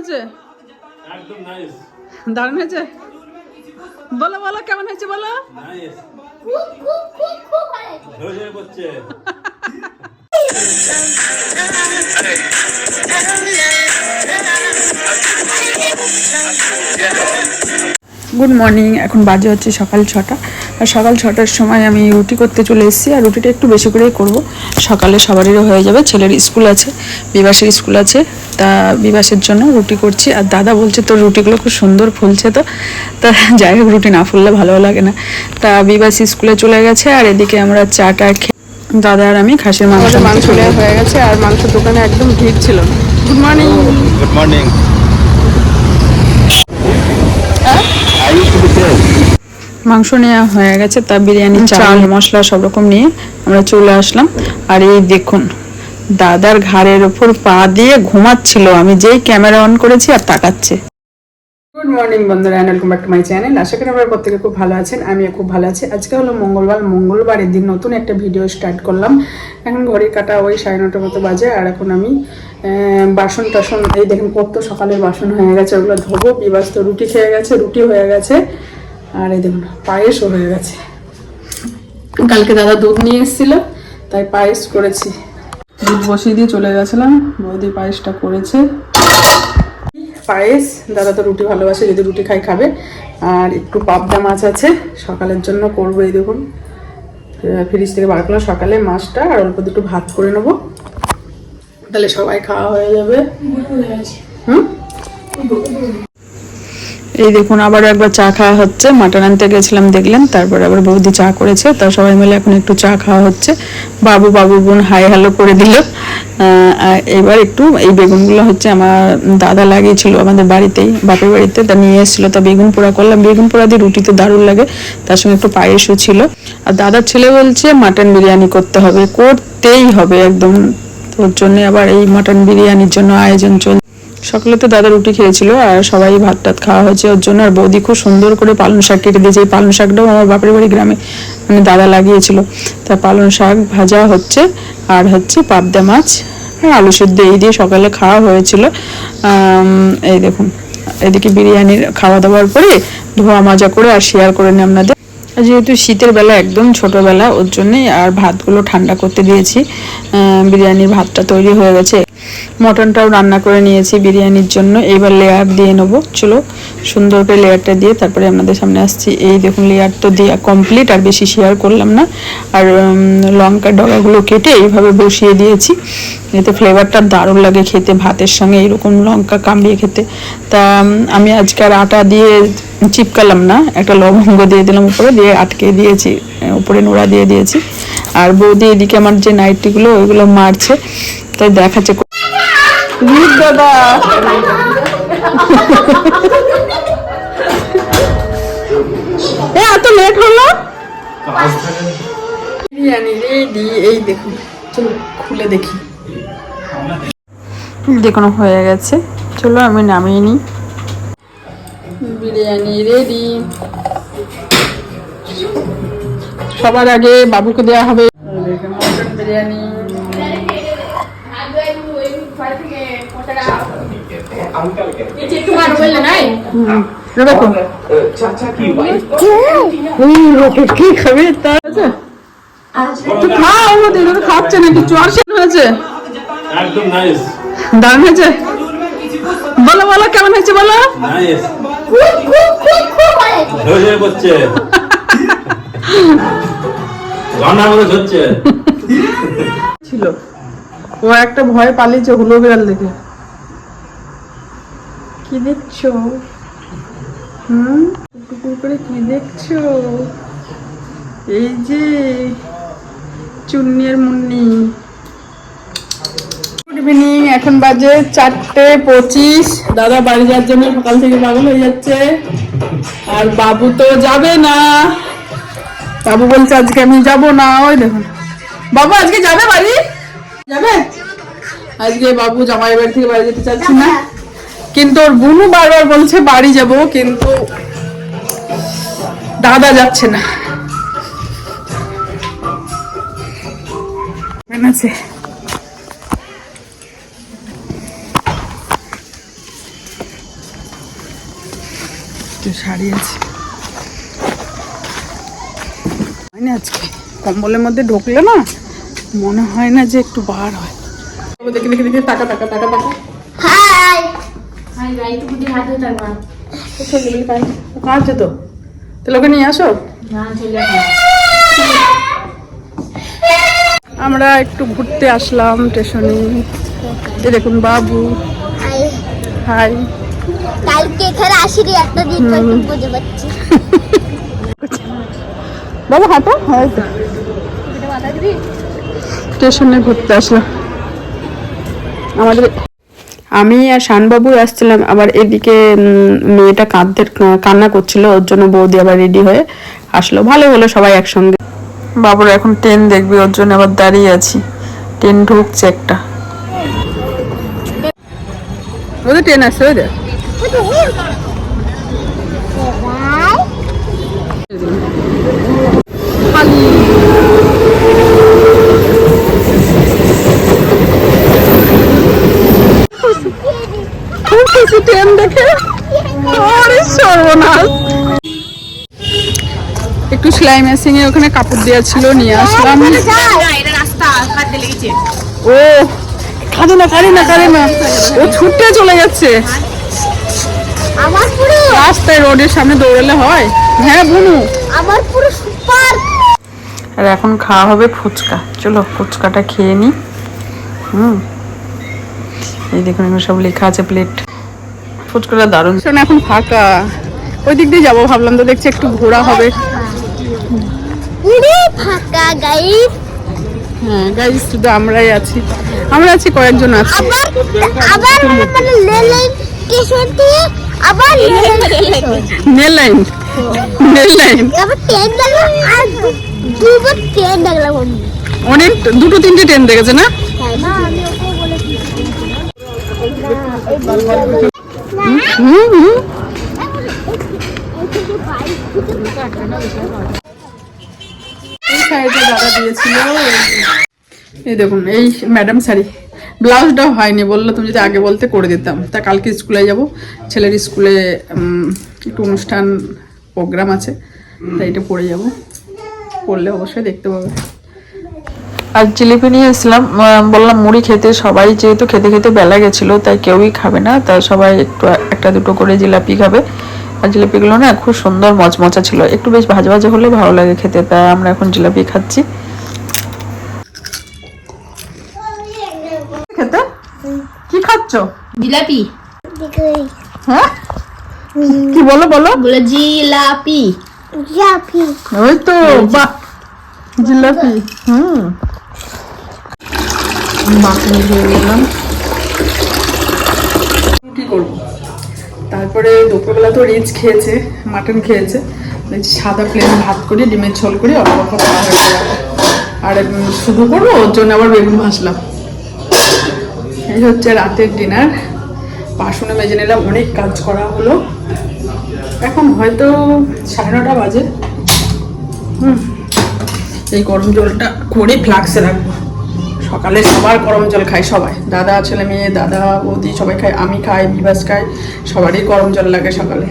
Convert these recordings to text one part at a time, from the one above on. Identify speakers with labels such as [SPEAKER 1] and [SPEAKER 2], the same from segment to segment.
[SPEAKER 1] হয়েছে?
[SPEAKER 2] একদম নাইস
[SPEAKER 1] দারুণ হয়েছে? বলো বলো কেমন হয়েছে বলো?
[SPEAKER 2] নাইস
[SPEAKER 3] খুব খুব খুব খুব ভালো
[SPEAKER 2] ঝরে ঝরে
[SPEAKER 1] গুড মর্নিং এখন বাজে হচ্ছে সকাল ছটা। আর সকাল ছটার সময় আমি রুটি করতে চলে এসেছি আর রুটিটা একটু বেশি করেই করব। সকালে সবারইও হয়ে যাবে ছেলের স্কুল আছে বিবাসের স্কুল আছে তা বিবাসের জন্য রুটি করছি। আর দাদা বলছে তোর রুটিগুলো খুব সুন্দর ফুলছে তো। তা যাই হোক রুটি না ফুললে ভালো লাগে না। তা বিবাস স্কুলে চলে গেছে আর এদিকে আমরা চাটা খেয়ে দাদা আর আমি খাসির মাংস মাংস হয়ে গেছে আর মাংস দোকানে একদম ভিড় ছিল। Good morning.
[SPEAKER 2] Good morning.
[SPEAKER 1] মাংস নেওয়া হয়ে গেছে তা বিরিয়ানি চাল মশলা সব রকম নিয়ে আমরা চলে আসলাম। আর এই দেখুন দাদার ঘাড়ের ওপর পা দিয়ে ঘুমাচ্ছিল। আমি যেই ক্যামেরা অন করেছি আর তাকাচ্ছে। গুড মর্নিং বন্ধুরা and welcome back to my channel আশা করি আপনারা প্রত্যেকে খুব ভালো আছেন আমিও খুব ভালো আছি। আজকে হলো মঙ্গলবার মঙ্গলবারের দিন নতুন একটা ভিডিও স্টার্ট করলাম। এখন ঘড়ির কাটা ওই সাড়ে নটার মতো বাজে আর এখন আমি বাসন টাসন এই দেখুন কত সকালের বাসন হয়ে গেছে ওগুলো ধোবো বিবাস তো রুটি খেয়ে গেছে রুটি হয়ে গেছে। আর এই দেখুন, পায়েসও হয়ে গেছে। কালকে দাদা দুধ নিয়ে এসেছিল, তাই পায়েস করেছি। দুধ বসিয়ে দিয়ে চলে গেছিলাম, বৌদি পায়েসটা করেছে। পায়েস, দাদা তো রুটি ভালোবাসে যদি রুটি খাই খাবে। আর একটু পাবদা মাছ আছে, সকালের জন্য করব এই দেখুন। ফ্রিজ থেকে বার করলাম, সকালে মাছটা আর অল্প দুটো ভাত করে নেব। তাহলে সবাই খাওয়া হয়ে যাবে। হুম? এই দেখুন আবার একবার চা খাওয়া হচ্ছে। মাটন আনতে গেছিলাম, দেখলেন। তারপর আবার বৌদি চা করেছে। তা সবাই মিলে এখন একটু চা খাওয়া হচ্ছে। বাবু বাবু বোন হাই হ্যালো করে দিল। এবার একটু এই বেগুনগুলো হচ্ছে আমার দাদা লাগিয়েছিল আমাদের বাড়িতেই, বাপের বাড়িতে। তা নিয়ে এসেছিল। তা বেগুন পোড়া করলাম। বেগুন পোড়া দিয়ে রুটি তো দারুণ লাগে। তার সঙ্গে একটু পায়েসও ছিল। আর দাদার ছেলে বলছে, মাটন বিরিয়ানি করতে হবে। করতেই হবে একদম। তোর জন্য আবার এই মাটন বিরিয়ানির জন্য আয়োজন চল সকালে তো দাদা রুটি খেয়েছিল আর সবাই ভাত টাত খাওয়া হয়েছে ওর জন্য। আর বৌদি খুব সুন্দর করে পালং শাক কেটে দিয়েছে। এই পালং শাকটাও আমার বাপের বাড়ি গ্রামে মানে দাদা লাগিয়েছিল। তা পালং শাক ভাজা হচ্ছে আর হচ্ছে পাবদা মাছ আর আলু সেদ্ধ। এই দিয়ে সকালে খাওয়া হয়েছিল। এই দেখুন, এদিকে বিরিয়ানির খাওয়া দাওয়ার পরে ধোয়া মাজা করে আর শেয়ার করে নিই আপনাদের। যেহেতু শীতের বেলা, একদম ছোটবেলা, ওর জন্যই আর ভাতগুলো ঠান্ডা করতে দিয়েছি। বিরিয়ানির ভাতটা তৈরি হয়ে গেছে। মটনটাও রান্না করে নিয়েছি বিরিয়ানির জন্য। এবার লেয়ার দিয়ে নেব। চলো, সুন্দর করে লেয়ারটা দিয়ে তারপরে আপনাদের সামনে আসছি। এই দেখুন লেয়ার তো দেওয়া কমপ্লিট আর বেশি শেয়ার করলাম না। আর লঙ্কার ডগাগুলো কেটে এইভাবে বসিয়ে দিয়েছি। এতে ফ্লেভারটা দারুণ লাগে খেতে, ভাতের সঙ্গে এরকম লঙ্কা কামড়িয়ে খেতে। তা আমি আজকে আর আটা দিয়ে চিপকালাম না। একটা লবঙ্গ দিয়ে দিলাম উপরে, দিয়ে আটকে দিয়েছি উপরে নোড়া দিয়ে দিয়েছি। আর বৌদি এদিকে আমার যে নাইটিগুলো, ওইগুলো মারছে। তাই দেখাচ্ছে রিত দাদা। এ এত লেট হলো? বিরিয়ানি রেডি এই দেখুন চলো খুলে দেখি। দেখুন হয়ে গেছে। চলো আমি নামিয়ে নিই। বিরিয়ানি রেডি সবার আগে বাবুকে দেওয়া হবে কি খাবে? তা খাও ও খাচ্ছে নাকি জ্বর হয়েছে। দারুণ হয়েছে। বলো বলো কেমন হয়েছে বলো? ছিল। ও একটা ভয় পালিয়েছে হুলো বিড়াল দেখে। কি দেখছ? হুম? টুকুর করে কি দেখছ? এই যে, চুন্নির মুন্নি। গুড ইভিনিং এখন বাজে চারটে পঁচিশ। দাদা বাড়ি যাওয়ার জন্য সকাল থেকে পাগল হয়ে যাচ্ছে। আর বাবু তো যাবে না। বাবু বলছে, আজকে আমি যাব না। ওই দেখুন। বাবু, আজকে যাবে বাড়ি? যাবে? আজকে বাবু জামাই বাড়ি থেকে বাড়ি যেতে চাচ্ছি না। কিন্তু ওর বুনু বারবার বলছে বাড়ি যাব কিন্তু দাদা যাচ্ছে না। আছে?
[SPEAKER 4] শাড়ি আছে। হয় না আজকে? কম্বলের মধ্যে ঢুকলে না মনে হয় না যে একটু বার হয়। দেখে দেখে দেখে টাকা টাকা টাকা টাকা
[SPEAKER 3] হাই
[SPEAKER 4] আছে তো? তাহলে ওকে নিয়ে আসো। আমরা একটু ঘুরতে আসলাম স্টেশনে। এই দেখুন বাবু।
[SPEAKER 3] হাই।
[SPEAKER 4] হাই।
[SPEAKER 3] কালকে এখানে আসিনি একটা দিন পর খুব বুঝে পাচ্ছি।
[SPEAKER 4] বাবু হাঁটো। হয়তো স্টেশনে ঘুরতে আসলাম। আমাদের আমি আর শানবাবু আসছিলাম আবার এদিকে মেয়েটা কাঁদতে কান্না করছিল ওর জন্য বৌদি আবার রেডি হয়ে আসলো। ভালো হলো সবাই একসঙ্গে। বাবুর এখন ট্রেন দেখবি ওর জন্য আবার দাঁড়িয়ে আছি। ট্রেন ঢুকছে একটা। ওদের ট্রেন আসছে ওই সেলাই মেশিং এ ওখানে কাপড় দেওয়া ছিল নিয়ে আসলাম। ও কাঁদে না কাঁদে না কাঁদে না। ও ছুটতে চলে যাচ্ছে।
[SPEAKER 3] আমার পুরো
[SPEAKER 4] রাস্তায় রোডের সামনে দৌড়ালে হয়। হ্যাঁ বুনু।
[SPEAKER 3] আমার পুরো সুপার।
[SPEAKER 4] আর এখন খাওয়া হবে ফুচকা। চলো ফুচকাটা খেয়ে নি। হুম। এই দেখুন এগুলো সব লেখা আছে প্লেট ফুচকাটা দারুণ। শোন এখন ফাঁকা। ওই দিক দিয়ে যাব ভাবলাম তো দেখছি একটু ঘোরা হবে।
[SPEAKER 3] পুরো ফাঁকা গাইস
[SPEAKER 4] হ্যাঁ শুধু আমরাই আছি। আমরা আছি কয়েকজন আছি।
[SPEAKER 3] আবার আবার মানে লেলেন স্টেশন থেকে আবার লেলেন আবার ট্রেন দেখলাম আর দুবার ট্রেন দেখলাম
[SPEAKER 4] অনেক দুটো তিনটে ট্রেন দেখেছে না?
[SPEAKER 3] বলেছি
[SPEAKER 4] হুম শাড়িটা দাদা দিয়েছিল। এই দেখুন, এই ম্যাডাম শাড়ি ব্লাউজটাও হয়নি, বলল তুমি যদি আগে বলতে করে দিতাম। তা কালকে স্কুলে যাব, ছেলের স্কুলে একটু অনুষ্ঠান প্রোগ্রাম আছে, তাই এটা পরে যাব। পড়লে অবশ্যই দেখতে পাবে। আর জিলিপি নিয়ে এসেছিলাম বললাম মুড়ি খেতে, সবাই যেহেতু খেতে খেতে বেলা গেছিল, তাই কেউই খাবে না তাই সবাই একটু, একটা দুটো করে জিলাপি খাবে। আর জিলাপিগুলো না খুব সুন্দর মচমচা ছিল। একটু বেশ ভাজা ভাজা হলে ভালো লাগে খেতে। তাই আমরা এখন জিলাপি খাচ্ছি। খেতে? কি খাচ্ছ?
[SPEAKER 5] জিলাপি।
[SPEAKER 4] হ্যাঁ? কি বলো বলো?
[SPEAKER 5] বলে জিলাপি।
[SPEAKER 3] জাপি
[SPEAKER 4] ওই তো বাহ। জিলাপি। হুম। বাকি দিয়ে নিলাম কি করব? তারপরে দুপুরবেলা তো রিচ খেয়েছে, মাটন খেয়েছে। সাদা প্লেন ভাত করি, ডিমের ঝোল করি, অল্প অল্প আর শুধু করব, ওর জন্য আবার বেগুন ভাজলাম। এই হচ্ছে রাতের ডিনার বাসনে মেজে নিলাম অনেক কাজ করা হলো। এখন হয়তো সাড়ে নটা বাজে। হুম। এই গরম জলটা করে ফ্লাক্সে রাখব। সকালে সবার গরম জল খাই সবাই। দাদা ছেলে মেয়ে, দাদা, বৌদি সবাই খায়, আমি খাই বিবাস খাই সবারই গরম জল লাগে সকালে।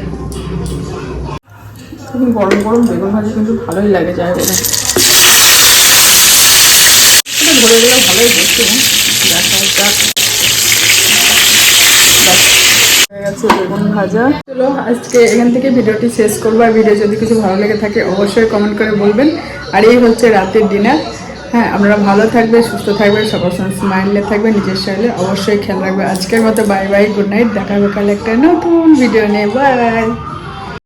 [SPEAKER 4] গরম গরম বেগুন ভাজি কিন্তু ভালোই লাগে যায় বলে ধরে গেলে ভালোই হয়ে গেছে বেগুন ভাজা চলো, আজকে এখান থেকে ভিডিওটি শেষ করব। আর ভিডিও যদি কিছু ভালো লেগে থাকে, অবশ্যই কমেন্ট করে বলবেন। আর এই হচ্ছে রাতের ডিনার হ্যাঁ আপনারা ভালো থাকবে, সুস্থ থাকবেন সবার সঙ্গে স্মাইলে থাকবেন নিজের শরীরে অবশ্যই খেয়াল রাখবে। আজকের মতো বাই বাই গুড নাইট দেখা হবে কাল একটা নতুন ভিডিও নিয়ে। বাই